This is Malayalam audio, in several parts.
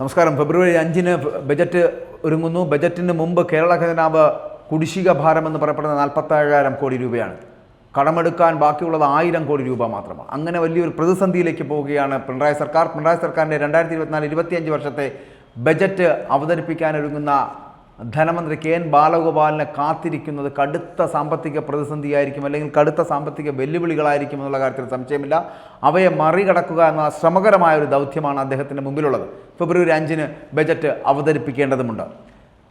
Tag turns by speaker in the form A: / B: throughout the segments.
A: നമസ്കാരം. ഫെബ്രുവരി അഞ്ചിന് ബജറ്റ് ഒരുങ്ങുന്നു. ബജറ്റിന് മുമ്പ് കേരള ഖജനാവ് കുടിശ്ശിക ഭാരം എന്ന് പറയപ്പെടുന്ന നാൽപ്പത്തേഴായിരം കോടി രൂപയാണ്. കടമെടുക്കാൻ ബാക്കിയുള്ളത് ആയിരം കോടി രൂപ മാത്രമാണ്. അങ്ങനെ വലിയൊരു പ്രതിസന്ധിയിലേക്ക് പോവുകയാണ് പിണറായി സർക്കാർ. പിണറായി സർക്കാരിന്റെ രണ്ടായിരത്തി ഇരുപത്തിനാല് ഇരുപത്തിയഞ്ച് വർഷത്തെ ബജറ്റ് അവതരിപ്പിക്കാനൊരുങ്ങുന്ന ധനമന്ത്രി കെ എൻ ബാലഗോപാലിനെ കാത്തിരിക്കുന്നത് കടുത്ത സാമ്പത്തിക പ്രതിസന്ധിയായിരിക്കും അല്ലെങ്കിൽ കടുത്ത സാമ്പത്തിക വെല്ലുവിളികളായിരിക്കും എന്നുള്ള കാര്യത്തിൽ സംശയമില്ല. അവയെ മറികടക്കുക എന്ന ശ്രമകരമായ ഒരു ദൗത്യമാണ് അദ്ദേഹത്തിന്റെ മുമ്പിലുള്ളത്. ഫെബ്രുവരി അഞ്ചിന് ബജറ്റ് അവതരിപ്പിക്കേണ്ടതുമുണ്ട്.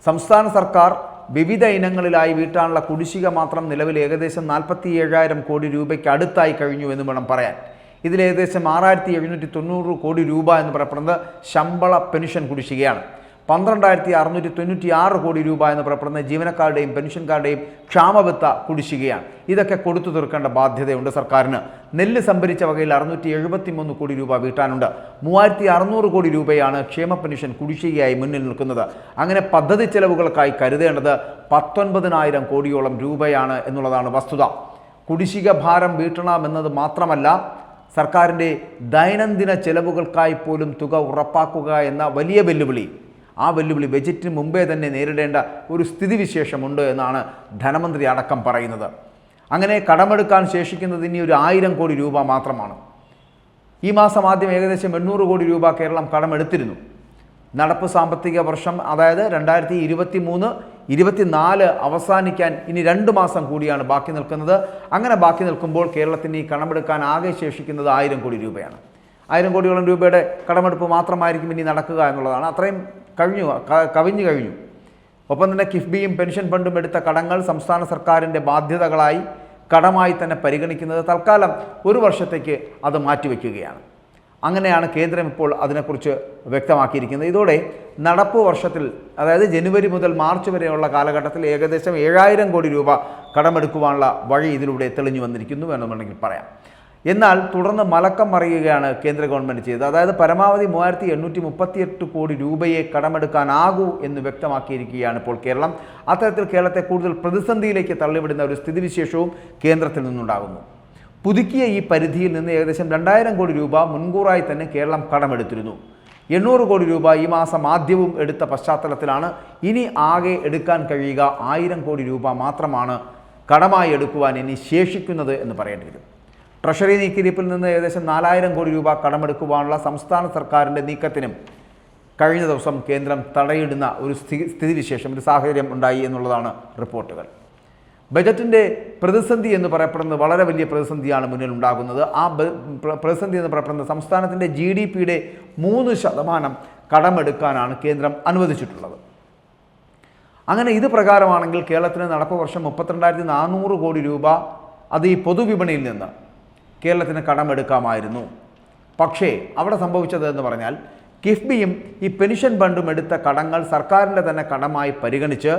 A: സംസ്ഥാന സർക്കാർ വിവിധ ഇനങ്ങളിലായി വീട്ടാനുള്ള കുടിശ്ശിക മാത്രം നിലവിൽ ഏകദേശം നാൽപ്പത്തി ഏഴായിരം കോടി രൂപയ്ക്ക് അടുത്തായി കഴിഞ്ഞു എന്ന് വേണം പറയാൻ. ഇതിൽ ഏകദേശം ആറായിരത്തി എഴുന്നൂറ്റി തൊണ്ണൂറ് കോടി രൂപ എന്ന് പറയപ്പെടുന്നത് ശമ്പള പെൻഷൻ കുടിശ്ശികയാണ്. പന്ത്രണ്ടായിരത്തി അറുന്നൂറ്റി തൊണ്ണൂറ്റി ആറ് കോടി രൂപ എന്ന് പറയപ്പെടുന്ന ജീവനക്കാരുടെയും പെൻഷൻകാരുടെയും ക്ഷാമബത്ത കുടിശ്ശികയാണ്. ഇതൊക്കെ കൊടുത്തു തീർക്കേണ്ട ബാധ്യതയുണ്ട് സർക്കാരിന്. നെല്ല് സംഭരിച്ച വകയിൽ അറുന്നൂറ്റി എഴുപത്തി മൂന്ന് കോടി രൂപ വീട്ടാനുണ്ട്. മൂവായിരത്തി അറുന്നൂറ് കോടി രൂപയാണ് ക്ഷേമ പെൻഷൻ കുടിശ്ശികയായി മുന്നിൽ നിൽക്കുന്നത്. അങ്ങനെ പദ്ധതി ചെലവുകൾക്കായി കരുതേണ്ടത് പത്തൊൻപതിനായിരം കോടിയോളം രൂപയാണ് എന്നുള്ളതാണ് വസ്തുത. കുടിശ്ശിക ഭാരം വീട്ടണമെന്നത് മാത്രമല്ല സർക്കാരിന്റെ ദൈനംദിന ചെലവുകൾക്കായി പോലും തുക ഉറപ്പാക്കുക എന്ന വലിയ വെല്ലുവിളി. ആ വെല്ലുവിളി ബജറ്റിന് മുമ്പേ തന്നെ നേരിടേണ്ട ഒരു സ്ഥിതിവിശേഷമുണ്ട് എന്നാണ് ധനമന്ത്രി അടക്കം പറയുന്നത്. അങ്ങനെ കടമെടുക്കാൻ ശേഷിക്കുന്നത് ഇനി ഒരു ആയിരം കോടി രൂപ മാത്രമാണ്. ഈ മാസം ആദ്യം ഏകദേശം എണ്ണൂറ് കോടി രൂപ കേരളം കടമെടുത്തിരുന്നു. നടപ്പ് സാമ്പത്തിക വർഷം അതായത് രണ്ടായിരത്തി ഇരുപത്തി മൂന്ന് ഇരുപത്തിനാല് അവസാനിക്കാൻ ഇനി രണ്ട് മാസം കൂടിയാണ് ബാക്കി നിൽക്കുന്നത്. അങ്ങനെ ബാക്കി നിൽക്കുമ്പോൾ കേരളത്തിന് ഈ കടമെടുക്കാൻ ആകെ ശേഷിക്കുന്നത് ആയിരം കോടി രൂപയാണ്. ആയിരം കോടിയോളം രൂപയുടെ കടമെടുപ്പ് മാത്രമായിരിക്കും ഇനി നടക്കുക എന്നുള്ളതാണ്. അത്രയും കഴിഞ്ഞു കവിഞ്ഞു കഴിഞ്ഞു. ഒപ്പം തന്നെ കിഫ്ബിയും പെൻഷൻ ഫണ്ടും എടുത്ത കടങ്ങൾ സംസ്ഥാന സർക്കാരിന്റെ ബാധ്യതകളായി കടമായി തന്നെ പരിഗണിക്കുന്നത് തൽക്കാലം ഒരു വർഷത്തേക്ക് അത് മാറ്റിവെക്കുകയാണ്. അങ്ങനെയാണ് കേന്ദ്രം ഇപ്പോൾ അതിനെക്കുറിച്ച് വ്യക്തമാക്കിയിരിക്കുന്നത്. ഇതോടെ നടപ്പ് വർഷത്തിൽ അതായത് ജനുവരി മുതൽ മാർച്ച് വരെയുള്ള കാലഘട്ടത്തിൽ ഏകദേശം ഏഴായിരം കോടി രൂപ കടമെടുക്കുവാനുള്ള വഴി ഇതിലൂടെ തെളിഞ്ഞു വന്നിരിക്കുന്നു വേണമെന്നുണ്ടെങ്കിൽ പറയാം. എന്നാൽ തുടർന്ന് മലക്കം മറിയുകയാണ് കേന്ദ്ര ഗവൺമെന്റ് ചെയ്തത്. അതായത് പരമാവധി മൂവായിരത്തി എണ്ണൂറ്റി മുപ്പത്തിയെട്ട് കോടി രൂപയെ കടമെടുക്കാനാകൂ എന്ന് വ്യക്തമാക്കിയിരിക്കുകയാണ് ഇപ്പോൾ കേരളം. അത്തരത്തിൽ കേരളത്തെ കൂടുതൽ പ്രതിസന്ധിയിലേക്ക് തള്ളിവിടുന്ന ഒരു സ്ഥിതിവിശേഷവും കേന്ദ്രത്തിൽ നിന്നുണ്ടാകുന്നു. പുതുക്കിയ ഈ പരിധിയിൽ നിന്ന് ഏകദേശം രണ്ടായിരം കോടി രൂപ മുൻകൂറായി തന്നെ കേരളം കടമെടുത്തിരുന്നു. എണ്ണൂറ് കോടി രൂപ ഈ മാസം ആദ്യവും എടുത്ത പശ്ചാത്തലത്തിലാണ്. ഇനി ആകെ എടുക്കാൻ കഴിയുക ആയിരം കോടി രൂപ മാത്രമാണ് കടമായി എടുക്കുവാൻ ഇനി ശേഷിക്കുന്നത് എന്ന് പറയേണ്ടി വരും. ട്രഷറി നീക്കിയിരിപ്പിൽ നിന്ന് ഏകദേശം നാലായിരം കോടി രൂപ കടമെടുക്കുവാനുള്ള സംസ്ഥാന സർക്കാരിന്റെ നീക്കത്തിനും കഴിഞ്ഞ ദിവസം കേന്ദ്രം തടയിടുന്ന ഒരു സ്ഥിതി സ്ഥിതിവിശേഷം ഒരു സാഹചര്യം ഉണ്ടായി എന്നുള്ളതാണ് റിപ്പോർട്ടുകൾ. ബജറ്റിന്റെ പ്രതിസന്ധി എന്ന് പറയപ്പെടുന്നത് വളരെ വലിയ പ്രതിസന്ധിയാണ് മുന്നിൽ ഉണ്ടാകുന്നത്. ആ പ്രതിസന്ധി എന്ന് പറയപ്പെടുന്നത് സംസ്ഥാനത്തിന്റെ ജി ഡി പിയുടെ മൂന്ന് ശതമാനം കടമെടുക്കാനാണ് കേന്ദ്രം അനുവദിച്ചിട്ടുള്ളത്. അങ്ങനെ ഇത് പ്രകാരമാണെങ്കിൽ കേരളത്തിന് നടപ്പ് വർഷം മുപ്പത്തിരണ്ടായിരത്തി നാനൂറ് കോടി രൂപ അത് ഈ പൊതുവിപണിയിൽ നിന്ന് കേരളത്തിന് കടമെടുക്കാമായിരുന്നു. പക്ഷേ അവിടെ സംഭവിച്ചത് എന്ന് പറഞ്ഞാൽ കിഫ്ബിയും ഈ പെൻഷൻ ഫണ്ടും എടുത്ത കടങ്ങൾ സർക്കാരിന്റെ തന്നെ കടമായി പരിഗണിച്ച്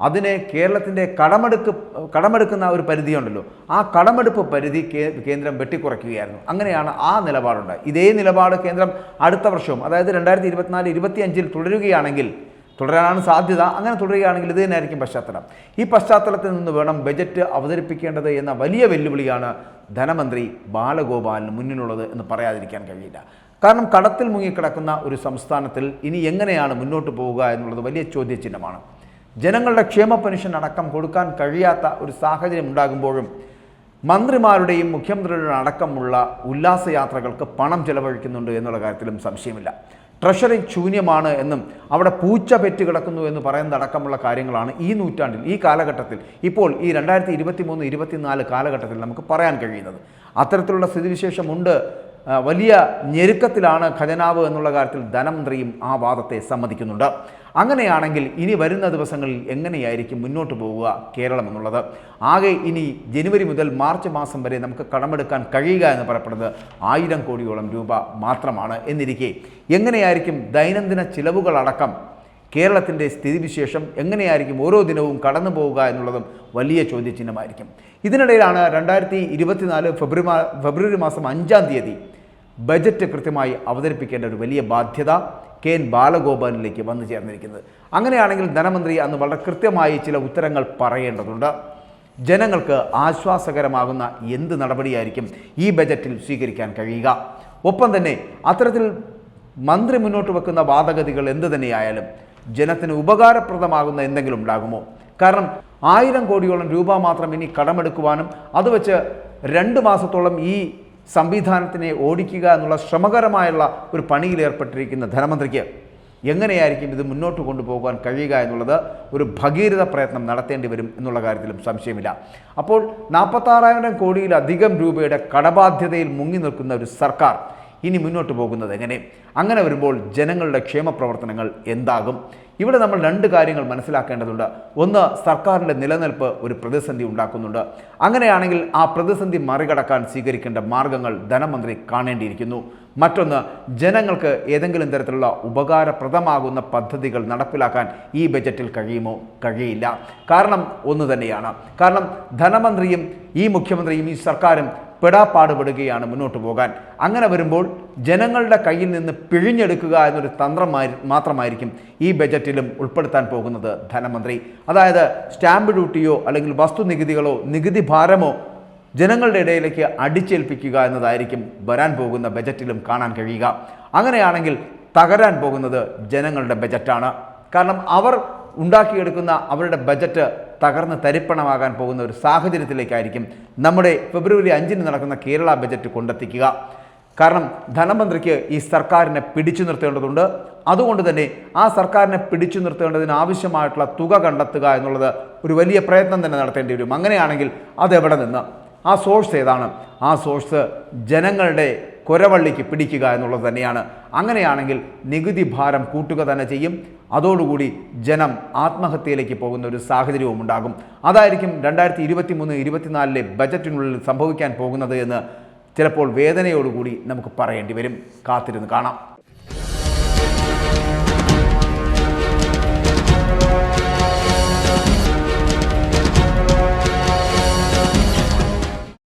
A: അതിനെ കേരളത്തിന്റെ കടമെടുക്ക് കടമെടുക്കുന്ന ഒരു പരിധിയുണ്ടല്ലോ. ആ കടമെടുപ്പ് പരിധി കേന്ദ്രം വെട്ടിക്കുറയ്ക്കുകയായിരുന്നു. അങ്ങനെയാണ് ആ നിലപാടുണ്ടായത്. ഇതേ നിലപാട് കേന്ദ്രം അടുത്ത വർഷവും അതായത് രണ്ടായിരത്തി ഇരുപത്തിനാല് ഇരുപത്തിയഞ്ചിൽ തുടരുകയാണെങ്കിൽ തുടരാനാണ് സാധ്യത. അങ്ങനെ തുടരുകയാണെങ്കിൽ ഇത് തന്നെയായിരിക്കും പശ്ചാത്തലം. ഈ പശ്ചാത്തലത്തിൽ നിന്ന് വേണം ബജറ്റ് അവതരിപ്പിക്കേണ്ടത് എന്ന വലിയ വെല്ലുവിളിയാണ് ധനമന്ത്രി ബാലഗോപാലിന് മുന്നിലുള്ളത് എന്ന് പറയാതിരിക്കാൻ കഴിയില്ല. കാരണം കടത്തിൽ മുങ്ങിക്കിടക്കുന്ന ഒരു സംസ്ഥാനത്തിൽ ഇനി എങ്ങനെയാണ് മുന്നോട്ട് പോവുക എന്നുള്ളത് വലിയ ചോദ്യചിഹ്നമാണ്. ജനങ്ങളുടെ ക്ഷേമ പെൻഷൻ അടക്കം കൊടുക്കാൻ കഴിയാത്ത ഒരു സാഹചര്യം ഉണ്ടാകുമ്പോഴും മന്ത്രിമാരുടെയും മുഖ്യമന്ത്രിയുടെ അടക്കമുള്ള ഉല്ലാസയാത്രകൾക്ക് പണം ചെലവഴിക്കുന്നുണ്ട് എന്നുള്ള കാര്യത്തിലും സംശയമില്ല. ട്രഷറി ശൂന്യമാണ് എന്നും അവിടെ പൂച്ച പെറ്റ് കിടക്കുന്നു എന്ന് പറയുന്നതടക്കമുള്ള കാര്യങ്ങളാണ് ഈ നൂറ്റാണ്ടിൽ ഈ കാലഘട്ടത്തിൽ. ഇപ്പോൾ ഈ രണ്ടായിരത്തി ഇരുപത്തി മൂന്ന് ഇരുപത്തിനാല് കാലഘട്ടത്തിൽ നമുക്ക് പറയാൻ കഴിയുന്നത്. അത്തരത്തിലുള്ള സ്ഥിതിവിശേഷമുണ്ട്. വലിയ ഞെരുക്കത്തിലാണ് ഖജനാവ് എന്നുള്ള കാര്യത്തിൽ ധനമന്ത്രിയും ആ വാദത്തെ സമ്മതിക്കുന്നുണ്ട്. അങ്ങനെയാണെങ്കിൽ ഇനി വരുന്ന ദിവസങ്ങളിൽ എങ്ങനെയായിരിക്കും മുന്നോട്ട് പോവുക കേരളം എന്നുള്ളത്? ആകെ ഇനി ജനുവരി മുതൽ മാർച്ച് മാസം വരെ നമുക്ക് കടമെടുക്കാൻ കഴിയുക എന്ന് പറയപ്പെടുന്നത് ആയിരം കോടിയോളം രൂപ മാത്രമാണ് എന്നിരിക്കെ. എങ്ങനെയായിരിക്കും ദൈനംദിന ചിലവുകളടക്കം കേരളത്തിന്റെ സ്ഥിതിവിശേഷം? എങ്ങനെയായിരിക്കും ഓരോ ദിനവും കടന്നു പോവുക എന്നുള്ളതും വലിയ ചോദ്യചിഹ്നമായിരിക്കും. ഇതിനിടയിലാണ് രണ്ടായിരത്തി ഇരുപത്തിനാല് ഫെബ്രുവരി ഫെബ്രുവരി മാസം അഞ്ചാം തീയതി ബജറ്റ് കൃത്യമായി അവതരിപ്പിക്കേണ്ട ഒരു വലിയ ബാധ്യത കെ എൻ ബാലഗോപാലിലേക്ക് വന്നു ചേർന്നിരിക്കുന്നത്. അങ്ങനെയാണെങ്കിൽ ധനമന്ത്രി അന്ന് വളരെ കൃത്യമായി ചില ഉത്തരങ്ങൾ പറയേണ്ടതുണ്ട്. ജനങ്ങൾക്ക് ആശ്വാസകരമാകുന്ന എന്ത് നടപടിയായിരിക്കും ഈ ബജറ്റിൽ സ്വീകരിക്കാൻ കഴിയുക? ഒപ്പം തന്നെ അത്തരത്തിൽ മന്ത്രി മുന്നോട്ട് വെക്കുന്ന വാദഗതികൾ എന്ത് തന്നെയായാലും ജനത്തിന് ഉപകാരപ്രദമാകുന്ന എന്തെങ്കിലും ഉണ്ടാകുമോ? കാരണം ആയിരം കോടിയോളം രൂപ മാത്രം ഇനി കടമെടുക്കുവാനും അത് വെച്ച് രണ്ട് മാസത്തോളം ഈ സംവിധാനത്തിനെ ഓടിക്കുക എന്നുള്ള ശ്രമകരമായുള്ള ഒരു പണിയിൽ ഏർപ്പെട്ടിരിക്കുന്ന ധനമന്ത്രിക്ക് എങ്ങനെയായിരിക്കും ഇത് മുന്നോട്ട് കൊണ്ടുപോകാൻ കഴിയുക എന്നുള്ളത് ഒരു ഭഗീരഥ പ്രയത്നം നടത്തേണ്ടി വരും എന്നുള്ള കാര്യത്തിലും സംശയമില്ല. അപ്പോൾ നാൽപ്പത്താറായിരം കോടിയിലധികം രൂപയുടെ കടബാധ്യതയിൽ മുങ്ങി നിൽക്കുന്ന ഒരു സർക്കാർ ഇനി മുന്നോട്ട് പോകുന്നത് എങ്ങനെ? അങ്ങനെ വരുമ്പോൾ ജനങ്ങളുടെ ക്ഷേമ പ്രവർത്തനങ്ങൾ എന്താകും? ഇവിടെ നമ്മൾ രണ്ട് കാര്യങ്ങൾ മനസ്സിലാക്കേണ്ടതുണ്ട്. ഒന്ന് സർക്കാരിന്റെ നിലനിൽപ്പ് ഒരു പ്രതിസന്ധി ഉണ്ടാക്കുന്നുണ്ട്. അങ്ങനെയാണെങ്കിൽ ആ പ്രതിസന്ധി മറികടക്കാൻ സ്വീകരിക്കേണ്ട മാർഗങ്ങൾ ധനമന്ത്രി കാണേണ്ടിയിരിക്കുന്നു. മറ്റൊന്ന് ജനങ്ങൾക്ക് ഏതെങ്കിലും തരത്തിലുള്ള ഉപകാരപ്രദമാകുന്ന പദ്ധതികൾ നടപ്പിലാക്കാൻ ഈ ബജറ്റിൽ കഴിയുമോ? കഴിയില്ല. കാരണം ഒന്ന് തന്നെയാണ്. കാരണം ധനമന്ത്രിയും ഈ മുഖ്യമന്ത്രിയും ഈ സർക്കാരും പെടാപ്പാടുപെടുകയാണ് മുന്നോട്ട് പോകാൻ. അങ്ങനെ വരുമ്പോൾ ജനങ്ങളുടെ കയ്യിൽ നിന്ന് പിഴിഞ്ഞെടുക്കുക എന്നൊരു തന്ത്രം മാത്രമായിരിക്കും ഈ ബജറ്റിലും ഉൾപ്പെടുത്താൻ പോകുന്നത് ധനമന്ത്രി. അതായത് സ്റ്റാമ്പ് ഡ്യൂട്ടിയോ അല്ലെങ്കിൽ വസ്തുനികുതികളോ നികുതി ഭാരമോ ജനങ്ങളുടെ ഇടയിലേക്ക് അടിച്ചേൽപ്പിക്കുക എന്നതായിരിക്കും വരാൻ പോകുന്ന ബജറ്റിലും കാണാൻ കഴിയുക. അങ്ങനെയാണെങ്കിൽ തകരാൻ പോകുന്നത് ജനങ്ങളുടെ ബജറ്റാണ്. കാരണം അവർ ഉണ്ടാക്കിയെടുക്കുന്ന അവരുടെ ബജറ്റ് തകർന്ന് തരിപ്പണമാകാൻ പോകുന്ന ഒരു സാഹചര്യത്തിലേക്കായിരിക്കും നമ്മുടെ ഫെബ്രുവരി അഞ്ചിന് നടക്കുന്ന കേരള ബജറ്റ് കൊണ്ടെത്തിക്കുക. കാരണം ധനമന്ത്രിക്ക് ഈ സർക്കാരിനെ പിടിച്ചു നിർത്തേണ്ടതുണ്ട്. അതുകൊണ്ട് തന്നെ ആ സർക്കാരിനെ പിടിച്ചു നിർത്തേണ്ടതിന് ആവശ്യമായിട്ടുള്ള തുക കണ്ടെത്തുക എന്നുള്ളത് ഒരു വലിയ പ്രയത്നം തന്നെ നടത്തേണ്ടി വരും. അങ്ങനെയാണെങ്കിൽ അതെവിടെ നിന്ന്? ആ സോഴ്സ് ഏതാണ്? ആ സോഴ്സ് ജനങ്ങളുടെ കൊരവള്ളിക്ക് പിടിക്കുക എന്നുള്ളത് തന്നെയാണ്. അങ്ങനെയാണെങ്കിൽ നികുതി ഭാരം കൂട്ടുക തന്നെ ചെയ്യും. അതോടുകൂടി ജനം ആത്മഹത്യയിലേക്ക് പോകുന്ന ഒരു സാഹചര്യവും ഉണ്ടാകും. അതായിരിക്കും രണ്ടായിരത്തി ഇരുപത്തി മൂന്ന് ഇരുപത്തിനാലിലെ ബജറ്റിനുള്ളിൽ സംഭവിക്കാൻ പോകുന്നത് എന്ന് ചിലപ്പോൾ വേദനയോടുകൂടി നമുക്ക് പറയേണ്ടി വരും. കാത്തിരുന്ന് കാണാം.